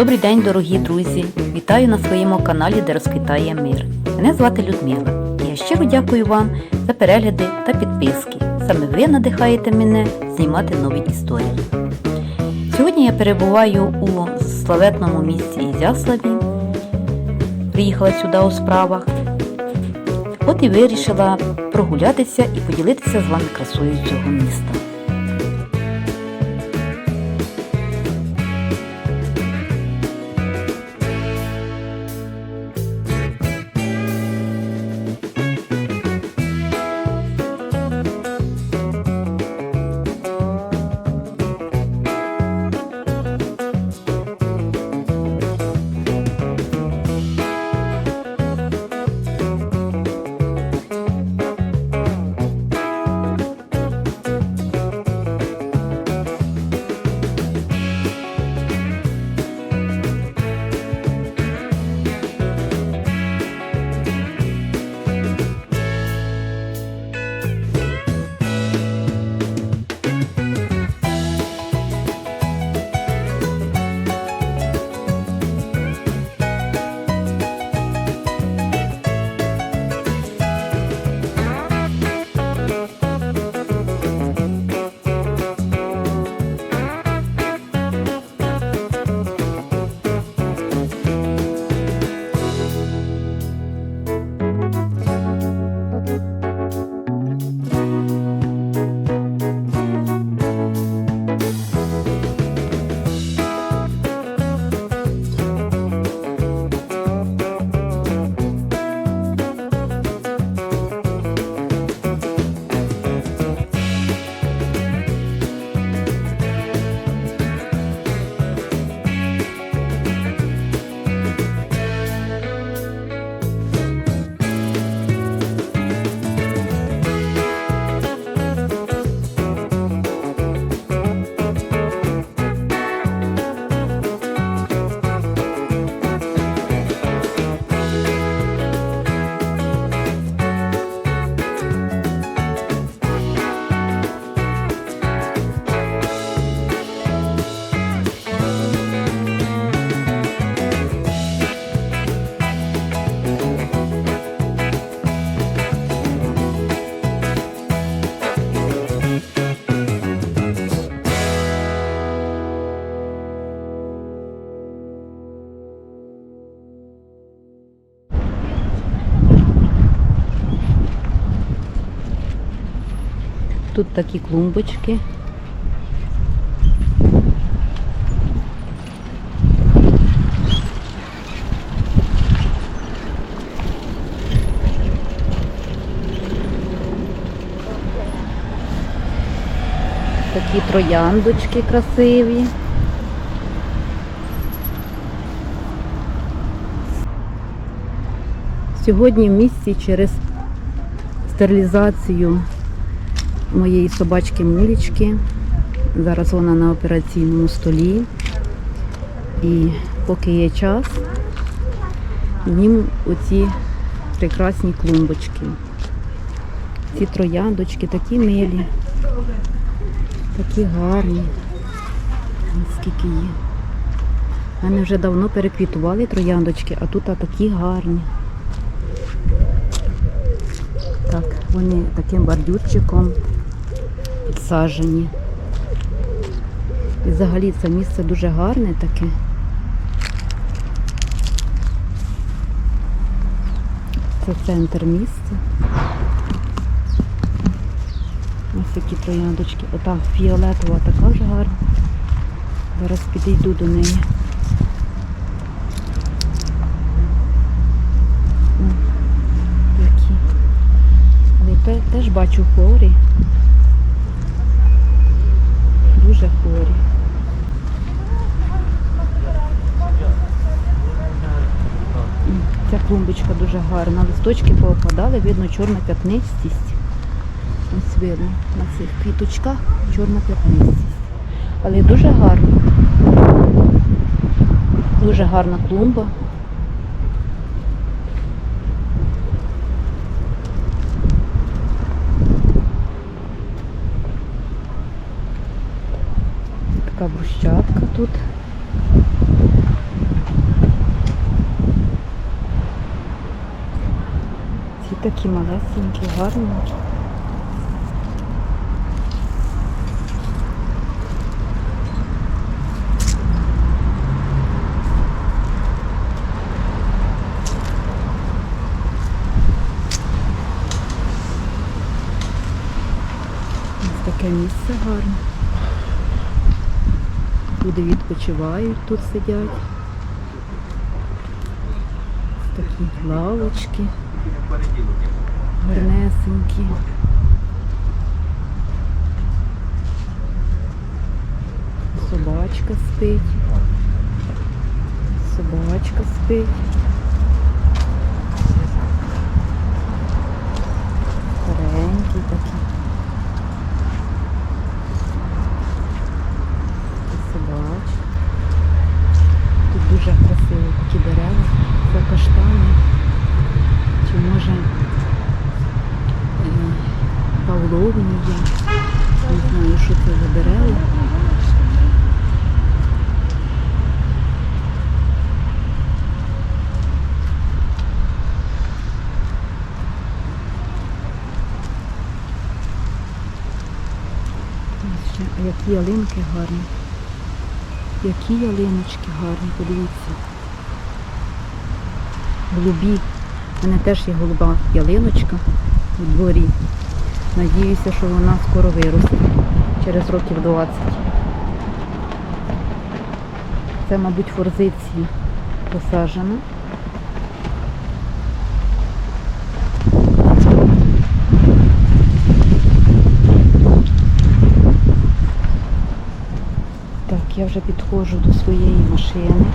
Добрий день, дорогі друзі! Вітаю на своєму каналі, де розквітає мир. Мене звати Людмила. І я щиро дякую вам за перегляди та підписки. Саме ви надихаєте мене знімати нові історії. Сьогодні я перебуваю у славетному місті Ізяславі. Приїхала сюди у справах. От і вирішила прогулятися і поділитися з вами красою цього міста. Такі клумбочки. Такі трояндочки красиві. Сьогодні в місті через стерилізацію моєї собачки Мулічки. Зараз вона на операційному столі. І поки є час, їм оці прекрасні клумбочки. Ці трояндочки такі милі, такі гарні. Скільки є. У вже давно переквітували трояндочки, а тут а такі гарні. Так, вони таким бордюрчиком підсаджені. І взагалі це місце дуже гарне таке. Це центр міста. Ось такі трояндочки. Ота фіолетова така вже гарна. Зараз підійду до неї. О, які. Але теж бачу хворі. Дуже хворі. Ця клумбочка дуже гарна. Листочки поопадали, видно чорна п'ятнистість. Ось видно на цих квіточках чорна п'ятнистість. Але дуже гарна. Дуже гарна клумба. така брущатка тут. Ці такі малесенькі, гарні. Таке місце гарне. Люди відпочивають, тут сидять. Такі лавочки. Гарнесенькі. Собачка спить. Собачка спить. Старенький такий. Такі собачки. Тут дуже красиво такі дерева. Це каштани. Чи може е, павловні є. Не знаю, що це за дерева. Ось А які ялинки гарні. Які ялиночки гарні, подивіться. Голубі. У мене теж є голуба ялиночка у дворі. Надіюся, що вона скоро виросте. Через років 20. Це, мабуть, форзиції посаджена. Так, я вже підходжу до своєї машини.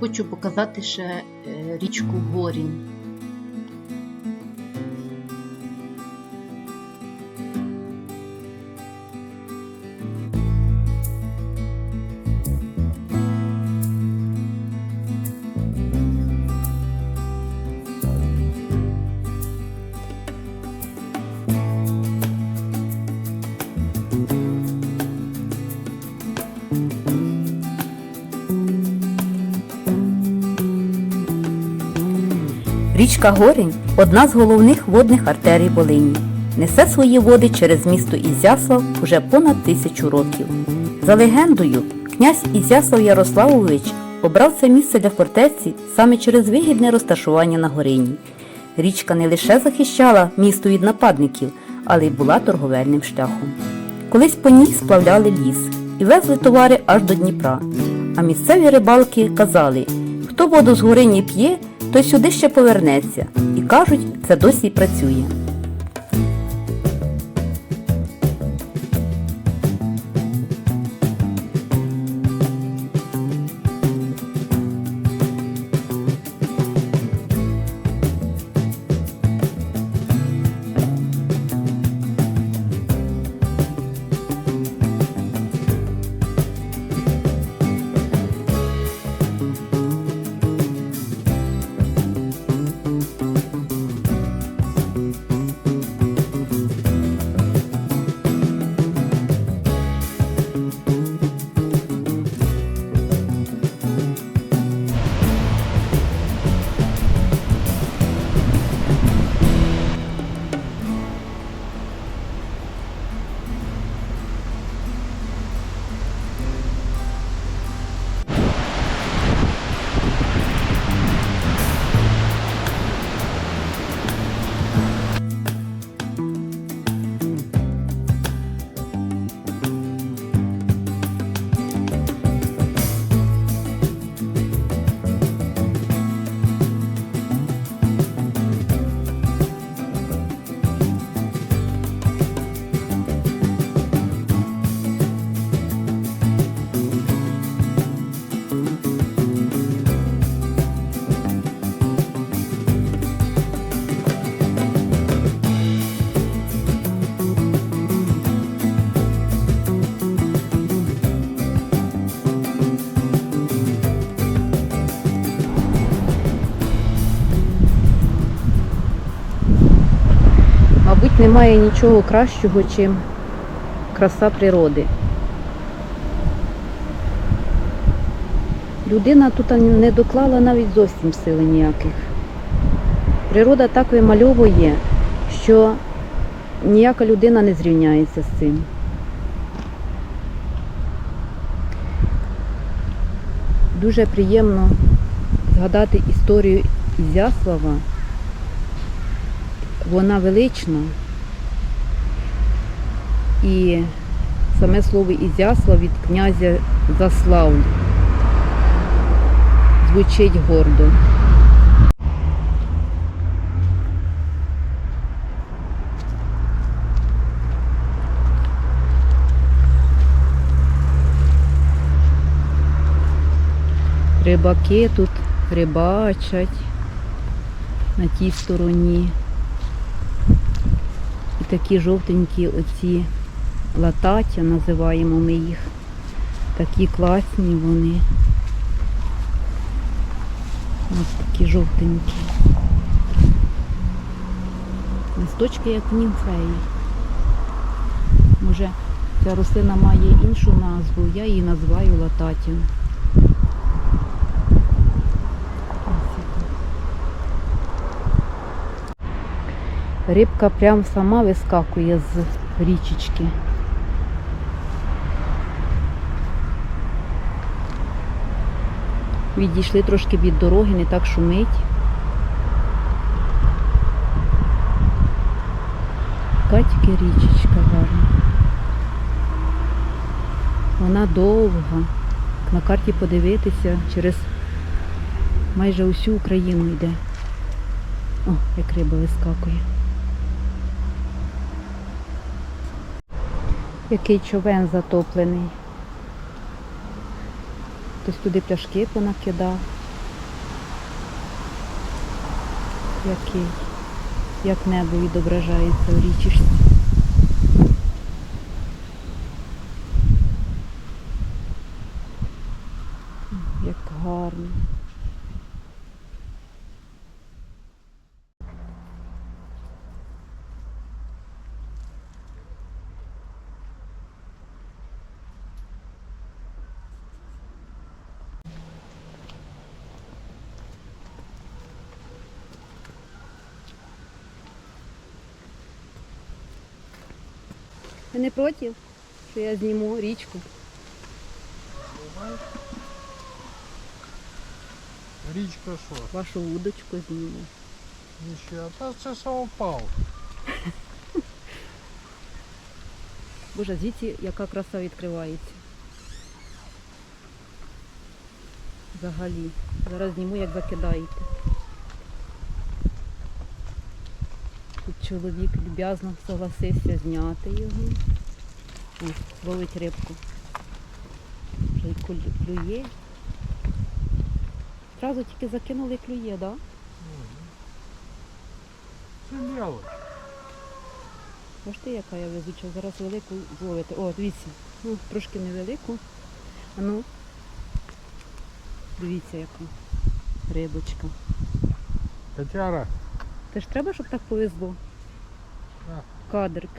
Хочу показати ще е, річку Горінь. Річка Горень одна з головних водних артерій Волині. Несе свої води через місто Ізяслав уже понад тисячу років. За легендою, князь Ізяслав Ярославович обрав це місце для фортеці саме через вигідне розташування на горині. Річка не лише захищала місто від нападників, але й була торговельним шляхом. Колись по ній сплавляли ліс і везли товари аж до Дніпра. А місцеві рибалки казали, хто воду з горині п'є, той сюди ще повернеться. І кажуть, це досі працює. Немає нічого кращого, чим краса природи. людина тут не доклала навіть зовсім сили ніяких. Природа так вимальовує, що ніяка людина не зрівняється з цим. Дуже приємно згадати історію Ізяслава. Вона велична. І саме слово Ізяслав від князя Заславль звучить гордо. Рибаки тут рибачать на тій стороні. І такі жовтенькі оці латаття називаємо ми їх. Такі класні вони. Ось такі жовтенькі. Листочки як німфеї. Може, ця рослина має іншу назву, я її називаю лататтям. Рибка прям сама вискакує з річечки. Відійшли трошки від дороги, не так шумить. Така тільки річечка гарна. Вона довга. На карті подивитися через майже усю Україну йде. О, як риба вискакує. Який човен затоплений. Хтось туди пляшки понакидав. Який, як небо відображається в річечці. М, Як гарно. Ви не проти, що я зніму річку? Річка що? Вашу вудочку зніму. Ніщо. Та це самопал. Боже, звідси яка краса відкривається. Взагалі. Зараз зніму, як закидаєте. Чоловік люб'язно согласився зняти його. Ось, ловить рибку. Вже й клює. Зразу тільки закинули клює, так? Да? Це мелоч. Бачите, яка я везуча, зараз велику зловити. О, дивіться, ну, трошки невелику. А ну, дивіться, яка рибочка. Катяра. Це ж треба, щоб так повезло. Кадрик.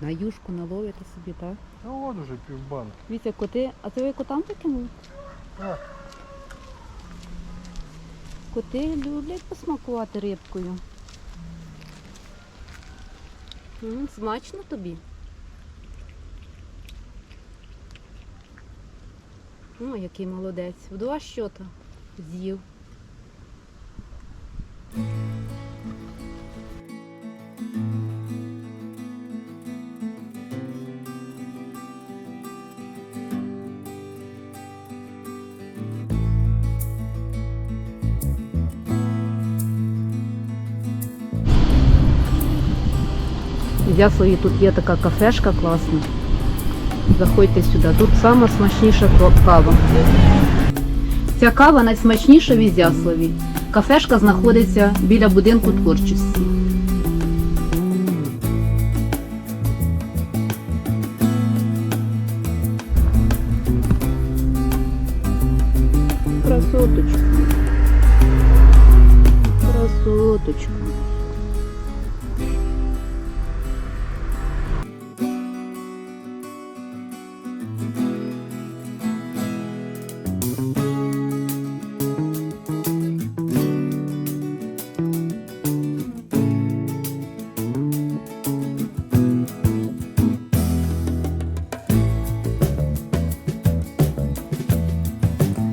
На юшку наловите собі, так? Ну от уже півбанки. Дивіться, коти. А це ви котам закинули? Так. Коти люблять посмакувати рибкою. М, смачно тобі. О, який молодець. В два щота з'їв. В Яслові тут є така кафешка класна. Заходьте сюди. Тут сама смачніша кава. Ця кава найсмачніша в Ізяславі. Кафешка знаходиться біля будинку творчості. Красоточка. Красоточка.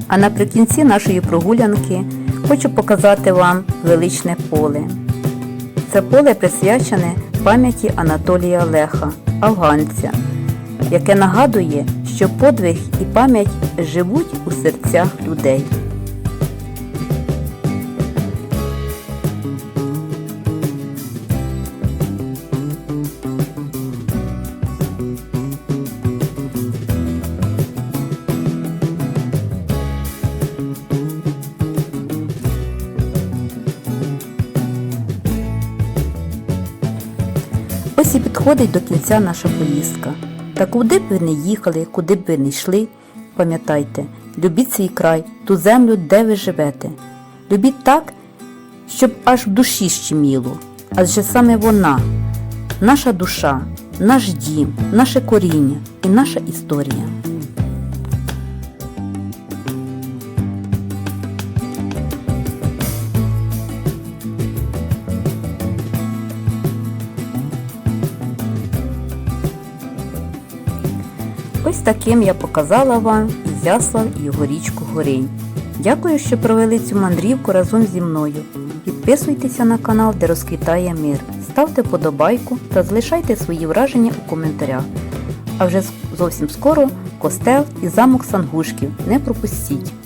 А наприкінці нашої прогулянки хочу показати вам величне поле. Це поле присвячене пам'яті Анатолія Леха, афганця, яке нагадує, що подвиг і пам'ять живуть у серцях людей. Підходить до кінця наша поїздка. Та куди б ви не їхали, куди б ви не йшли, пам'ятайте, любіть свій край, ту землю, де ви живете. Любіть так, щоб аж в душі щеміло, адже саме вона, наша душа, наш дім, наше коріння і наша історія. Таким я показала вам Ізяслав і його річку Горинь. Дякую, що провели цю мандрівку разом зі мною. Підписуйтеся на канал, де розквітає мир. Ставте подобайку та залишайте свої враження у коментарях. А вже зовсім скоро костел і замок Сангушків. Не пропустіть!